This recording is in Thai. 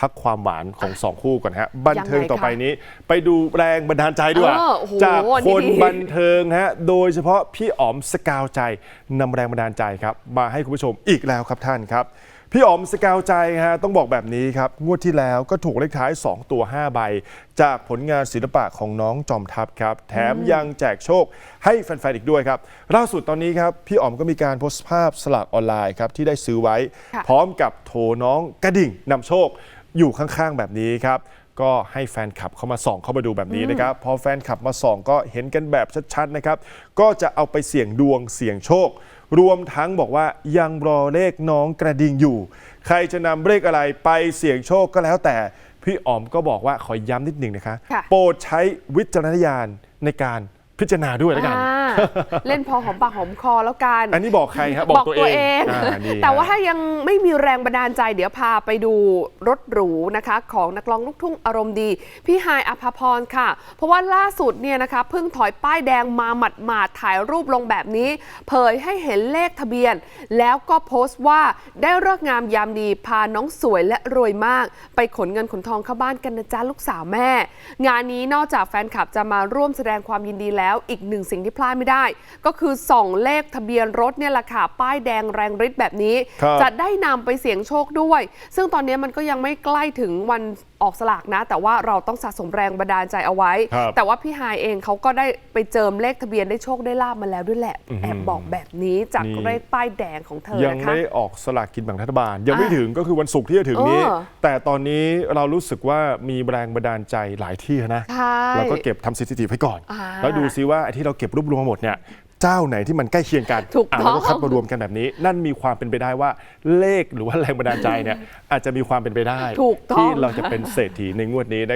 พักความหวานของสองคู่ก่อนฮะบันเทิงยังไงต่อไปคะนี้ ไปดูแรงบันดาลใจด้วยเออโอ้โหจากคนนี่ดีบันเทิงฮะโดยเฉพาะพี่อ๋อมสกาวใจนำแรงบันดาลใจครับ มาให้คุณผู้ชมอีกแล้วครับท่านครับ พี่อ๋อมสกาวใจฮะต้องบอกแบบนี้ครับ งวดที่แล้วก็ถูกเลขท้าย 2 ตัว 5 ใบ จากผลงานศิลปะของน้องจอมทัพครับ แถมยังแจกโชคให้แฟนๆอีกด้วยครับล่าสุดตอนนี้ครับพี่อ๋อมก็มีการโพสต์ภาพสลากออนไลน์ครับที่ได้ซื้อไว้ค่ะพร้อมกับโถน้องกระดิ่งนำโชค อยู่ข้างๆแบบนี้ครับก็ให้แฟนคลับเข้ามาส่องเข้ามาดูแบบนี้นะครับพอแฟนคลับมาส่องก็เห็นกันแบบชัดๆนะครับ ก็จะเอาไปเสี่ยงดวงเสี่ยงโชค รวมทั้งบอกว่ายังรอเลขน้องกระดิ่งอยู่ ใครจะนำเลขอะไรไปเสี่ยงโชคก็แล้วแต่ พี่อ๋อมก็บอกว่าขอย้ำนิดหนึ่งนะคะ ค่ะ โปรดใช้วิจารณญาณในการพิจารณาด้วยแล้วกัน อ่า เล่นพอหอมปากหอมคอแล้วกัน อันนี้บอกใครครับบอกตัวเองอ่านี่แต่ว่าฮะ ถ้ายังไม่มีแรงบันดาลใจเดี๋ยวพาไปดูรถหรูนะคะ ของนักร้องลูกทุ่งอารมณ์ดี พี่ฮายอภพรค่ะ เพราะว่าล่าสุดเนี่ยนะคะเพิ่งถอยป้ายแดงมาหมัดหมาดๆถ่ายรูปลงแบบนี้ เผยให้เห็นเลขทะเบียน แล้วก็โพสต์ว่าได้เลิกษ์งามยามดีพาน้องสวยและรวยมาก ไปขนเงินขนทองเข้าบ้านกันนะจ๊ะลูกสาวแม่ งานนี้นอกจากแฟนคลับจะมาร่วมแสดงความยินดีแล้ว อีกหนึ่งสิ่งที่พลาดไม่ได้ก็คือส่องเลขทะเบียนรถเนี่ยแหละค่ะป้ายแดงแรงฤทธิ์แบบนี้ ครับจะได้นำไปเสี่ยงโชคด้วย ซึ่งตอนนี้มันก็ยังไม่ใกล้ถึงวันออกสลากนะ แต่ว่าเราต้องสะสมแรงบันดาลใจเอาไว้ ครับ แต่ว่าพี่ฮายเองเขาก็ได้ไปเจิมเลขทะเบียนได้โชคได้ลาบมาแล้วด้วยแหละอื้อหือแอบบอกแบบนี้จากนี่เลขป้ายแดงของเธอยังนะคะ ไม่ได้ออกสลากกินแบ่งรัฐบาล ยังไม่อะถึงก็คือวันศุกร์ที่จะถึงนี้ เออ แต่ตอนนี้เรารู้สึกว่ามีแรงบันดาลใจหลายที่นะ ใช่ เราก็เก็บทำสถิติไว้ก่อน อ่า แล้วดูซิว่าไอ้ที่เราเก็บรวบรวมมาหมดเนี่ยเจ้าไหนที่มันใกล้เคียงกันถูกอะต้องเราก็คัดมารวมกันแบบนี้ นั่นมีความเป็นไปได้ว่าเลขหรือว่าแรงบันดาลใจเนี่ยอาจจะมีความเป็นไปได้ ถูกต้อง ที่เราจะเป็นเศรษฐีในงวดนี้นะครับ